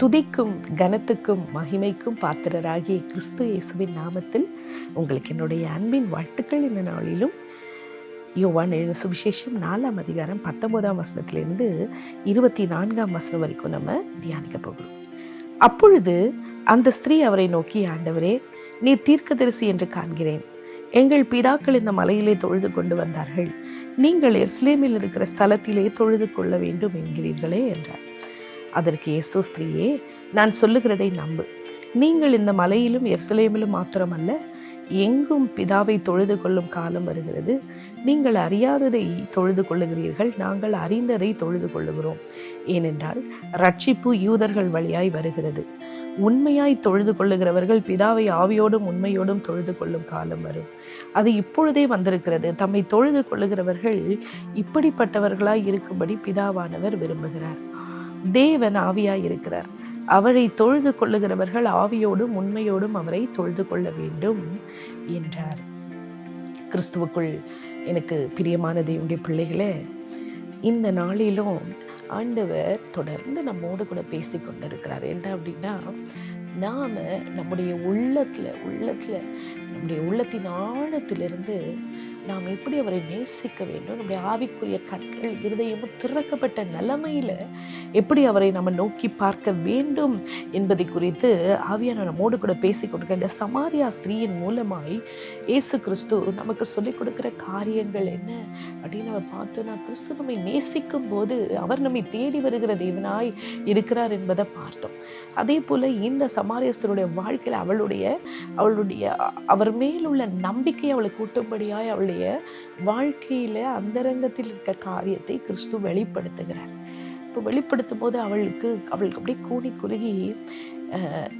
துதிக்கும் கனத்துக்கும் மகிமைக்கும் பாத்திரராகிய கிறிஸ்து இயேசுவின் நாமத்தில் உங்களுக்கு என்னுடைய அன்பின் வாழ்த்துக்கள் இந்த நாளிலும். யோவான் எழுத சுவிசேஷம் நாலாம் அதிகாரம் பத்தொன்பதாம் வசனத்திலிருந்து இருபத்தி நான்காம் வசனம் வரைக்கும் நம்ம தியானிக்க போகிறோம். அப்பொழுது அந்த ஸ்திரீ அவரை நோக்கி ஆண்டவரே நீர் தீர்க்கதரிசி என்று காண்கிறேன். எங்கள் பிதாக்கள் இந்த மலையிலே தொழுது கொண்டு வந்தார்கள். நீங்கள் எர்ஸ்லேமில் இருக்கிற ஸ்தலத்திலே தொழுது கொள்ள வேண்டும் என்கிறீர்களே என்றார். அதற்கு இயேசு ஸ்திரீயே நான் சொல்லுகிறதை நம்பு. நீங்கள் இந்த மலையிலும் எர்சலேமிலும் மாத்திரமல்ல எங்கும் பிதாவை தொழுது கொள்ளும் காலம் வருகிறது. நீங்கள் அறியாததை தொழுது கொள்ளுகிறீர்கள் நாங்கள் அறிந்ததை தொழுது கொள்ளுகிறோம். ஏனென்றால் ரட்சிப்பு யூதர்கள் வழியாய் வருகிறது. உண்மையாய் தொழுது கொள்ளுகிறவர்கள் பிதாவை ஆவியோடும் உண்மையோடும் தொழுது கொள்ளும் காலம் வரும். அது இப்பொழுதே வந்திருக்கிறது. தம்மை தொழுது கொள்ளுகிறவர்கள் இப்படிப்பட்டவர்களாய் இருக்கும்படி பிதாவானவர் விரும்புகிறார். தேவன் ஆவியாய் இருக்கிறார். அவரை தொழுது கொள்ளுகிறவர்கள் ஆவியோடும் உண்மையோடும் அவரை தொழுது கொள்ள வேண்டும் என்றார். கிறிஸ்துவுக்குள் எனக்கு பிரியமான தேவனுடைய பிள்ளைகளே இந்த நாளிலும் ஆண்டவர் தொடர்ந்து நம்மோடு கூட பேசி கொண்டிருக்கிறார். என்ன அப்படின்னா நாம் நம்முடைய உள்ளத்தில் உள்ளத்தில் நம்முடைய உள்ளத்தின் ஆழத்திலிருந்து நாம் எப்படி அவரை நேசிக்க வேண்டும்? நம்முடைய ஆவிக்குரிய கண்கள் இருதயமும் திறக்கப்பட்ட நிலைமையில் எப்படி அவரை நம்ம நோக்கி பார்க்க வேண்டும் என்பதை குறித்து ஆவியான நம்மோடு கூட பேசி கொடுக்க இந்த சமாரியா ஸ்திரீயின் மூலமாய் இயேசு கிறிஸ்து நமக்கு சொல்லிக் கொடுக்குற காரியங்கள் என்ன அப்படின்னு நம்ம பார்த்தோன்னா கிறிஸ்து நம்மை நேசிக்கும் போது அவர் நம்மை தேடி வருகிற தேவனாய் இருக்கிறார் என்பதை பார்த்தோம். அதே போல் இந்த சமாரியஸ்தருடைய வாழ்க்கையில் அவளுடைய அவளுடைய அவர் மேலுள்ள நம்பிக்கை அவளை கூட்டும்படியாய் அவளுடைய வாழ்க்கையில் அந்தரங்கத்தில் இருக்க காரியத்தை கிறிஸ்து வெளிப்படுத்துகிறார். இப்போ வெளிப்படுத்தும் போது அவளுக்கு அவளுக்கு அப்படியே கூனி குறுகி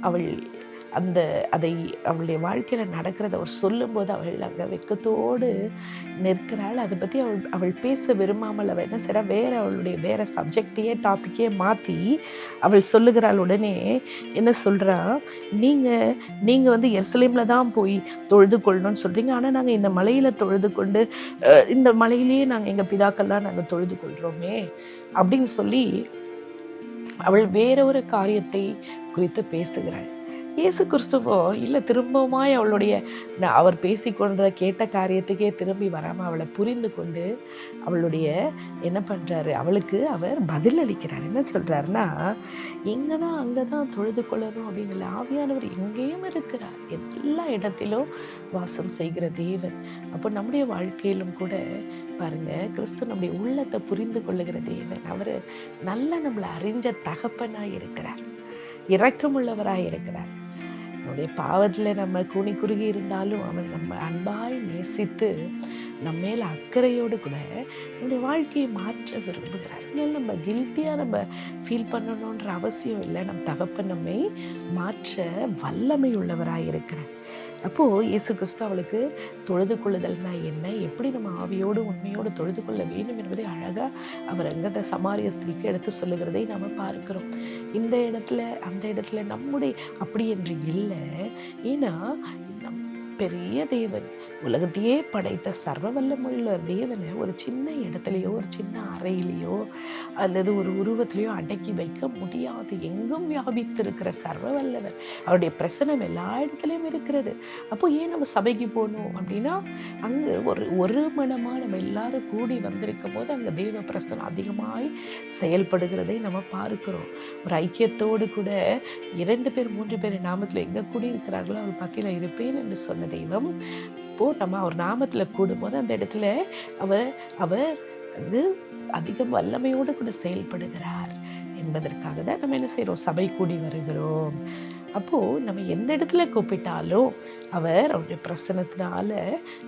அவள் அந்த அதை அவளுடைய வாழ்க்கையில் நடக்கிறத அவர் சொல்லும்போது அவள் அங்கே வெக்கத்தோடு நிற்கிறாள். அதை பற்றி அவள் அவள் பேச விரும்பாமல் அவள் என்ன செய்கிறா வேறு அவளுடைய வேறு சப்ஜெக்டையே டாப்பிக்கே மாற்றி அவள் சொல்லுகிறாள் உடனே என்ன சொல்கிறா நீங்கள் நீங்கள் வந்து எர்சலேமில் தான் போய் தொழுது கொள்ளணும்னு சொல்கிறீங்க ஆனால் நாங்கள் இந்த மலையில் தொழுது கொண்டு இந்த மலையிலேயே நாங்கள் எங்கள் பிதாக்கள்லாம் நாங்கள் தொழுது கொள்கிறோமே அப்படின்னு சொல்லி அவள் வேற ஒரு காரியத்தை குறித்து பேசுகிறாள். இயேசு கிறிஸ்துவோ இல்லை திரும்பவுமாய் அவளுடைய அவர் பேசிக்கொண்டதை கேட்ட காரியத்துக்கே திரும்பி வராமல் அவளை புரிந்து கொண்டு அவளுடைய என்ன பண்ணுறாரு அவளுக்கு அவர் பதில் அளிக்கிறார். என்ன சொல்கிறாருன்னா இங்கே தான் அங்கே தான் தொழுது கொள்ளணும் அப்படின்னு இல்லை. ஆவியானவர் எங்கேயும் இருக்கிறார். எல்லா இடத்திலும் வாசம் செய்கிற தேவன். அப்போ நம்முடைய வாழ்க்கையிலும் கூட பாருங்க கிறிஸ்து நம்முடைய உள்ளத்தை புரிந்து கொள்ளுகிற தேவன். அவர் நல்ல நம்மளை அறிஞ்ச தகப்பனாக இருக்கிறார். இரக்கமுள்ளவராக இருக்கிறார். நம்முடைய பாவத்தில் நம்ம கூணி குறுகி இருந்தாலும் அவன் நம்ம அன்பாய் நேசித்து நம்ம மேல் அக்கறையோடு கூட நம்முடைய வாழ்க்கையை மாற்ற விரும்புகிறார். அதனால் நம்ம கில்ட்டியாக நம்ம ஃபீல் பண்ணணுன்ற அவசியம் இல்லை. நம் தகப்பன் நம்மை மாற்ற வல்லமை உள்ளவராக இருக்கிறார். அப்போது இயேசு கிறிஸ்து அவளுக்கு தொழுது கொள்ளுதல்னா என்ன? எப்படி நம்ம ஆவியோடு உண்மையோடு தொழுது கொள்ள வேண்டும் என்பதை அழகாக அவர் அங்கே சமாரிய ஸ்திரீக்கு எடுத்து சொல்லுகிறதை நாம் பார்க்கிறோம். இந்த இடத்துல அந்த இடத்துல நம்முடைய அப்படி என்று இல்லை. ஏன்னா பெரிய தேவன். உலகத்தையே படைத்த சர்வ வல்லமுள்ள தேவனை ஒரு சின்ன இடத்துலையோ ஒரு சின்ன அறையிலையோ அல்லது ஒரு உருவத்திலையோ அடக்கி வைக்க முடியாது. எங்கும் வியாபித்திருக்கிற சர்வ வல்லவர் அவருடைய பிரசனம் எல்லா இடத்துலையும் இருக்கிறது. அப்போ ஏன் நம்ம சபைக்கு போகணும் அப்படின்னா அங்கே ஒரு ஒரு மனமாக நம்ம எல்லாரும் கூடி வந்திருக்கும் போது அங்கே தெய்வ பிரசனம் அதிகமாய் செயல்படுகிறதை நம்ம பார்க்கிறோம். ஒரு ஐக்கியத்தோடு கூட இரண்டு பேர் மூன்று பேர் நாமத்தில் எங்கே கூடி இருக்கிறார்களோ அவர் பத்தியில் இருப்பேன் என்று சொன்ன தெய்வம். இப்போது நம்ம அவர் நாமத்தில் கூடும்போது அந்த இடத்துல அவர் அவர் வந்து அதிகம் வல்லமையோடு கூட செயல்படுகிறார் என்பதற்காக தான் நம்ம என்ன செய்கிறோம் சபை கூடி வருகிறோம். அப்போது நம்ம எந்த இடத்துல கூப்பிட்டாலும் அவர் அவருடைய பிரசனத்தினால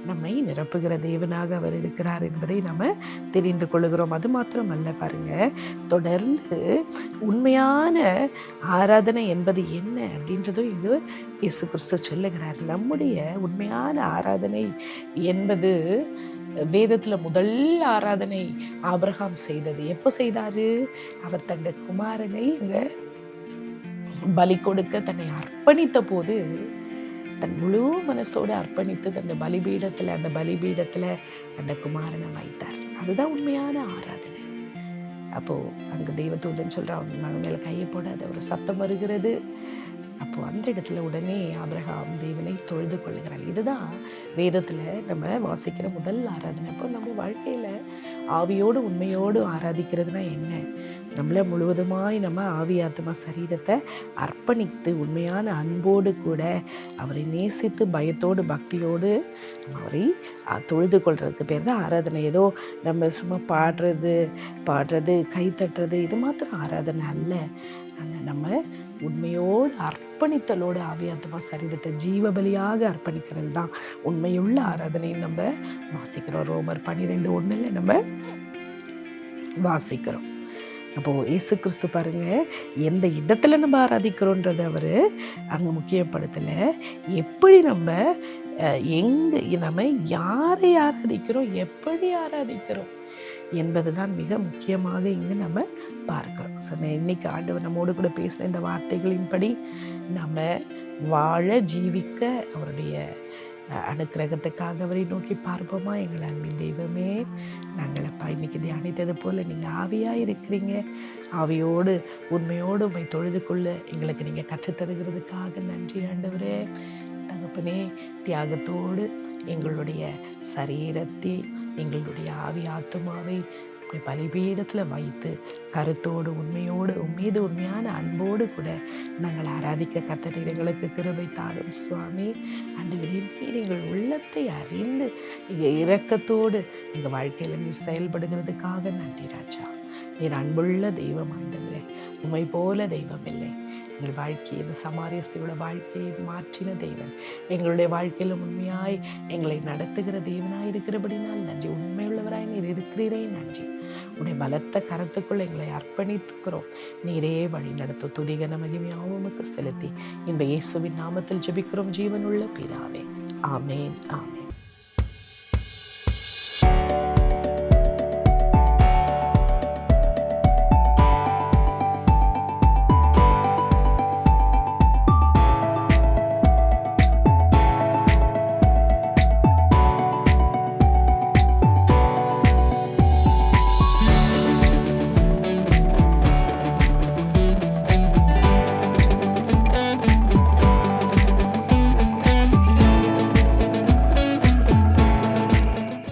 நம்மை நிரப்புகிற தேவனாக அவர் இருக்கிறார் என்பதை நம்ம தெரிந்து கொள்கிறோம். அது மாத்திரம் அல்ல பாருங்க. தொடர்ந்து உண்மையான ஆராதனை என்பது என்ன அப்படின்றதும் இங்கு இயேசு கிறிஸ்து சொல்லுகிறார். நம்முடைய உண்மையான ஆராதனை என்பது வேதத்தில் முதல் ஆராதனை ஆபிரகாம் செய்தது. எப்போ செய்தார்? அவர் தன்னுடைய குமாரனை அங்கே பலி கொடுக்க தன்னை அர்ப்பணித்த போது தன் முழு மனசோடு அர்ப்பணித்து தன் பலிபீடத்தில் அந்த பலிபீடத்தில் அந்த குமாரனை வைத்தார். அதுதான் உண்மையான ஆராதனை. அப்போது அங்கே தெய்வத்தூதன் சொல்கிறான் அவங்க மேலே கையை போடாத ஒரு சத்தம் வருகிறது. அப்போது அந்த இடத்துல உடனே ஆபிரகாம் தேவனை தொழுது கொள்ளுகிறாள் இதுதான் வேதத்தில் நம்ம வாசிக்கிற முதல் ஆராதனை. அப்போ நம்ம வாழ்க்கையில் ஆவியோடு உண்மையோடு ஆராதிக்கிறதுனா என்ன? நம்மளை முழுவதுமாய் நம்ம ஆவியாத்மா சரீரத்தை அர்ப்பணித்து உண்மையான அன்போடு கூட அவரை நேசித்து பயத்தோடு பக்தியோடு நம்ம அவரை தொழுது கொள்றதுக்கு பேர் தான் ஆராதனை. ஏதோ நம்ம சும்மா பாடுறது பாடுறது கை தட்டுறது இது மாத்திரம் ஆராதனை அல்ல. ஆனால் நம்ம உண்மையோடு அர்ப்பணித்தலோடு ஆவியாத்மா சரீரத்தை ஜீவபலியாக அர்ப்பணிக்கிறது தான் உண்மையுள்ள ஆராதனையும் நம்ம வாசிக்கிறோம். ரோமர் பன்னிரெண்டு ஒன்றில் நம்ம வாசிக்கிறோம். அப்போது இயேசு கிறிஸ்து பாருங்க எந்த இடத்துல நம்ம ஆராதிக்கிறோன்றதை அவர் அங்கே முக்கியப்படுத்தலை. எப்படி நம்ம அஹ், எங்க நம்ம யாரை ஆராதிக்கிறோம் எப்படி ஆராதிக்கிறோம்? என்பது தான் மிக முக்கியமாக இங்கு நம்ம பார்க்கிறோம். ஸோ இன்னைக்கு ஆண்டவர் நம்மோடு கூட பேசின இந்த வார்த்தைகளின்படி நம்ம வாழ ஜீவிக்க அவருடைய அனுக்கிரகத்துக்காக அவரை நோக்கி பார்ப்போமா? எங்கள் அன்பின் தெய்வமே நாங்களப்பா இன்னைக்கு தியானித்தது போல் நீங்கள் ஆவியாக இருக்கிறீங்க. ஆவியோடு உண்மையோடு உண்மை தொழுது கொள்ள எங்களுக்கு நீங்கள் கற்றுத்தருகிறதுக்காக நன்றி ஆண்டவரே. தகப்பனே தியாகத்தோடு எங்களுடைய சரீரத்தை எங்களுடைய ஆவி ஆத்துமாவை இப்படி பலிபீடத்தில் வைத்து கருத்தோடு உண்மையோடு உம்மீது உண்மையான அன்போடு கூட நாங்கள் ஆராதிக்க கத்தர் எங்களுக்கு கிருபை தாரும். சுவாமி அன்று நீர் எங்கள் உள்ளத்தை அறிந்து எங்கள் இரக்கத்தோடு எங்கள் வாழ்க்கையில் நீர் செயல்படுகிறதுக்காக நன்றி ராஜா. நீர் அன்புள்ள தெய்வம் ஆண்டுகிறேன் உண்மை போல தெய்வம் இல்லை. எங்கள் வாழ்க்கையை இந்த சமாரியஸ்தியோட வாழ்க்கையை மாற்றின தெய்வன் எங்களுடைய வாழ்க்கையில் உண்மையாய் எங்களை நடத்துகிற தேவனாய் இருக்கிறபடினால் நன்றி. உண்மையுள்ளவராய் நீர் இருக்கிறீரே நன்றி. உடைய பலத்த கரத்துக்குள் எங்களை அர்ப்பணித்துக்கிறோம். நீரே வழி நடத்தும் துதிகன மகிமையாவும் உமக்கு செலுத்தி. இந்த இயேசுவின் நாமத்தில் ஜெபிக்கிறோம் ஜீவனுள்ள பிதாவே. ஆமேன் ஆமேன்.